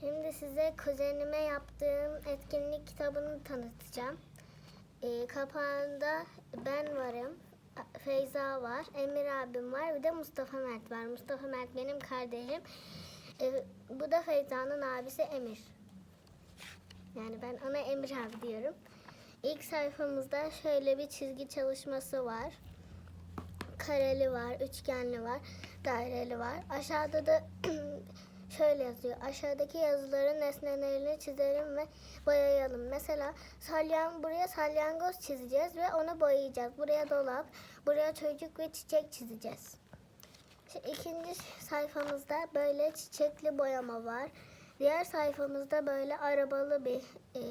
Şimdi size kuzenime yaptığım etkinlik kitabını tanıtacağım. Ee, kapağında ben varım, Feyza var, Emir abim var, bir de Mustafa Mert var. Mustafa Mert benim kardeşim. Ee, bu da Feyza'nın abisi Emir. Yani ben ona Emir abi diyorum. İlk sayfamızda şöyle bir çizgi çalışması var. Kareli var, üçgenli var, daireli var. Aşağıda da şöyle yazıyor. Aşağıdaki yazıların nesnelerini çizelim ve boyayalım. Mesela salyan buraya salyangoz çizeceğiz ve onu boyayacağız. Buraya dolap, buraya çocuk ve çiçek çizeceğiz. Şimdi ikinci sayfamızda böyle çiçekli boyama var. Diğer sayfamızda böyle arabalı bir e,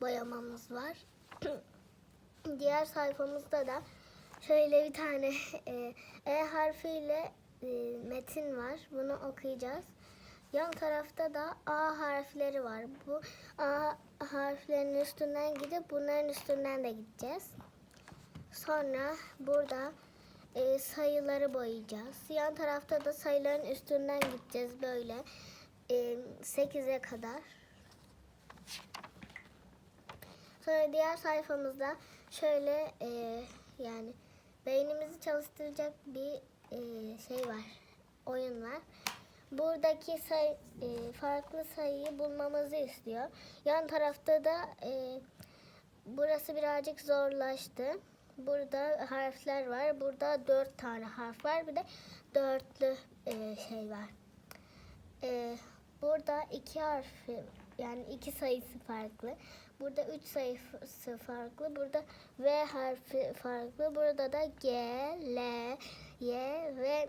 boyamamız var. Diğer sayfamızda da şöyle bir tane e, E harfiyle e, metin var. Bunu okuyacağız. Yan tarafta da A harfleri var. Bu A harflerinin üstünden gidip bunların üstünden de gideceğiz. Sonra burada e, sayıları boyayacağız. Yan tarafta da sayıların üstünden gideceğiz böyle. E, 8'e kadar. Sonra diğer sayfamızda şöyle e, yani beynimizi çalıştıracak bir e, şey var. Oyun var. Buradaki sayı, e, farklı sayıyı bulmamızı istiyor. Yan tarafta da e, burası birazcık zorlaştı. Burada harfler var. Burada dört tane harf var. Bir de dörtlü e, şey var. E, burada iki harfi yani iki sayısı farklı. Burada üç sayısı farklı. Burada V harfi farklı. Burada da G, L, Y ve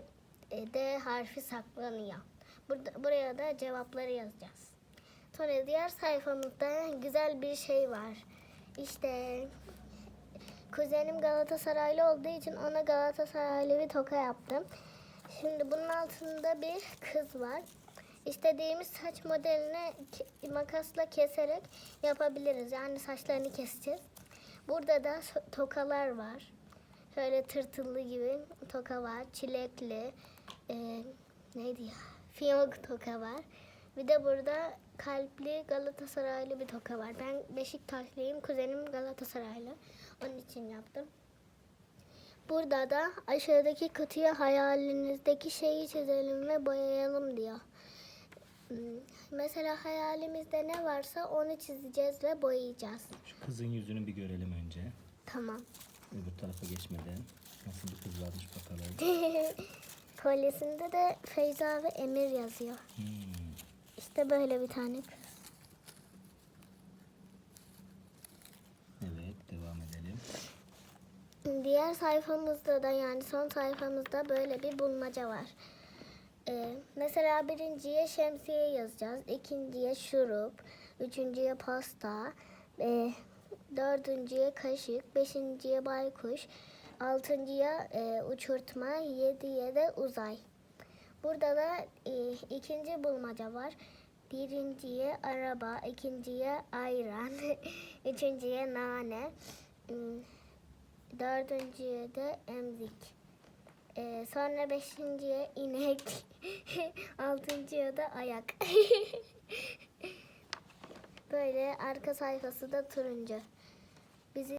D harfi saklanıyor. Burada, buraya da cevapları yazacağız. Sonra diğer sayfamızda güzel bir şey var. İşte kuzenim Galatasaraylı olduğu için ona Galatasaraylı bir toka yaptım. Şimdi bunun altında bir kız var. İstediğimiz saç modelini ke- makasla keserek yapabiliriz. Yani saçlarını keseceğiz. Burada da tokalar var. Şöyle tırtıllı gibi toka var. Çilekli. e, neydi ya? Fiyonk toka var. Bir de burada kalpli Galatasaraylı bir toka var. Ben Beşiktaşlıyım. Kuzenim Galatasaraylı. Onun için yaptım. Burada da aşağıdaki kutuya hayalinizdeki şeyi çizelim ve boyayalım diyor. Hmm, Mesela hayalimizde ne varsa onu çizeceğiz ve boyayacağız. Şu kızın yüzünü bir görelim önce. Tamam. Öbür tarafa geçmeden. Nasıl bir kız varmış bakalım. Kolyesinde de Feyza ve Emir yazıyor. Hmm. İşte böyle bir tane kız. Evet devam edelim. Diğer sayfamızda da yani son sayfamızda böyle bir bulmaca var. Ee, mesela birinciye şemsiye yazacağız. ikinciye şurup. Üçüncüye pasta. E, dördüncüye kaşık. Beşinciye baykuş. Altıncıya e, uçurtma. Yediye de uzay. Burada da e, ikinci bulmaca var. Birinciye araba, ikinciye ayran, üçüncüye nane, hmm, dördüncüye de emzik. Ee, sonra beşinciye inek, altıncıya da ayak. Böyle arka sayfası da turuncu.